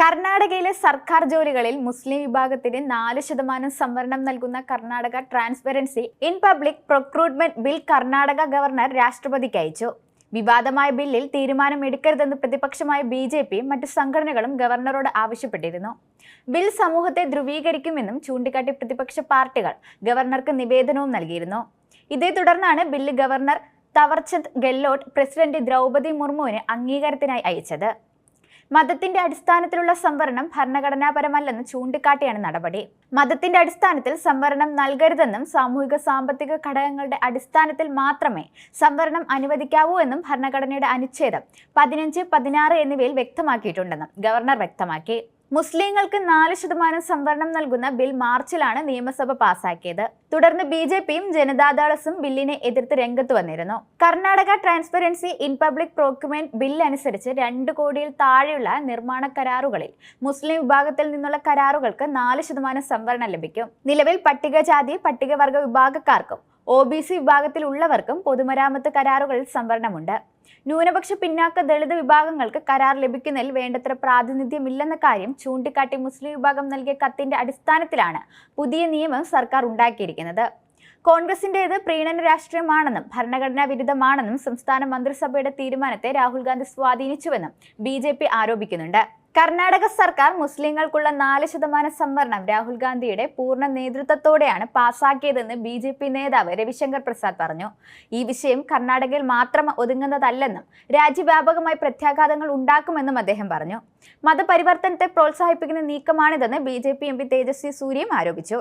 കർണാടകയിലെ സർക്കാർ ജോലികളിൽ മുസ്ലിം വിഭാഗത്തിന് നാല് ശതമാനം സംവരണം നൽകുന്ന Karnataka transparency in public procurement bill Karnataka governor രാഷ്ട്രപതിക്ക് അയച്ചു. വിവാദമായ ബില്ലിൽ തീരുമാനം എടുക്കരുതെന്ന് പ്രതിപക്ഷമായ ബി ജെ പിയും മറ്റു സംഘടനകളും ഗവർണറോട് ആവശ്യപ്പെട്ടിരുന്നു. ബിൽ സമൂഹത്തെ ധ്രുവീകരിക്കുമെന്നും ചൂണ്ടിക്കാട്ടി പ്രതിപക്ഷ പാർട്ടികൾ ഗവർണർക്ക് നിവേദനവും നൽകിയിരുന്നു. ഇതേ തുടർന്നാണ് bill governor Thawarchand Gehlot president Droupadi മുർമുവിന് അംഗീകാരത്തിനായി അയച്ചത്. മതത്തിന്റെ അടിസ്ഥാനത്തിലുള്ള സംവരണം ഭരണഘടനാപരമല്ലെന്ന് ചൂണ്ടിക്കാട്ടിയാണ് നടപടി. മതത്തിന്റെ അടിസ്ഥാനത്തിൽ സംവരണം നൽകരുതെന്നും സാമൂഹിക സാമ്പത്തിക ഘടകങ്ങളുടെ അടിസ്ഥാനത്തിൽ മാത്രമേ സംവരണം അനുവദിക്കാവൂ എന്നും ഭരണഘടനയുടെ അനുച്ഛേദം പതിനഞ്ച് പതിനാറ് എന്നിവയിൽ വ്യക്തമാക്കിയിട്ടുണ്ടെന്നും ഗവർണർ വ്യക്തമാക്കി. മുസ്ലിങ്ങൾക്ക് നാല് ശതമാനം സംവരണം നൽകുന്ന ബിൽ മാർച്ചിലാണ് നിയമസഭ പാസാക്കിയത്. തുടർന്ന് ബി ജെ പിയും ജനതാദളസും ബില്ലിനെ എതിർത്ത് രംഗത്ത് വന്നിരുന്നു. Karnataka transparency in public procurement bill അനുസരിച്ച് രണ്ട് കോടിയിൽ താഴെയുള്ള നിർമ്മാണ കരാറുകളിൽ മുസ്ലിം വിഭാഗത്തിൽ നിന്നുള്ള കരാറുകൾക്ക് നാല് ശതമാനം സംവരണം ലഭിക്കും. നിലവിൽ പട്ടികജാതി പട്ടികവർഗ വിഭാഗക്കാർക്കും ഒ ബി സി വിഭാഗത്തിലുള്ളവർക്കും പൊതുമരാമത്ത് കരാറുകളിൽ സംവരണമുണ്ട്. ന്യൂനപക്ഷ പിന്നാക്ക ദളിത് വിഭാഗങ്ങൾക്ക് കരാർ ലഭിക്കുന്നതിൽ വേണ്ടത്ര പ്രാതിനിധ്യമില്ലെന്ന കാര്യം ചൂണ്ടിക്കാട്ടി മുസ്ലിം വിഭാഗം നൽകിയ കത്തിന്റെ അടിസ്ഥാനത്തിലാണ് പുതിയ നിയമം സർക്കാർ ഉണ്ടാക്കിയിരിക്കുന്നത്. കോൺഗ്രസിന്റേത് പ്രീണന രാഷ്ട്രീയമാണെന്നും ഭരണഘടനാ വിരുദ്ധമാണെന്നും സംസ്ഥാന മന്ത്രിസഭയുടെ തീരുമാനത്തെ രാഹുൽ ഗാന്ധി സ്വാധീനിച്ചുവെന്നും ബി ആരോപിക്കുന്നുണ്ട്. കർണാടക സർക്കാർ മുസ്ലിങ്ങൾക്കുള്ള നാല് ശതമാനം സംവരണം രാഹുൽ ഗാന്ധിയുടെ പൂർണ നേതൃത്വത്തോടെയാണ് പാസാക്കിയതെന്ന് ബി ജെ പി നേതാവ് രവിശങ്കർ പ്രസാദ് പറഞ്ഞു. ഈ വിഷയം കർണാടകയിൽ മാത്രം ഒതുങ്ങുന്നതല്ലെന്നും രാജ്യവ്യാപകമായി പ്രത്യാഘാതങ്ങൾ ഉണ്ടാക്കുമെന്നും അദ്ദേഹം പറഞ്ഞു. മതപരിവർത്തനത്തെ പ്രോത്സാഹിപ്പിക്കുന്ന നീക്കമാണിതെന്ന് B J P M P Tejasvi സൂര്യയും ആരോപിച്ചു.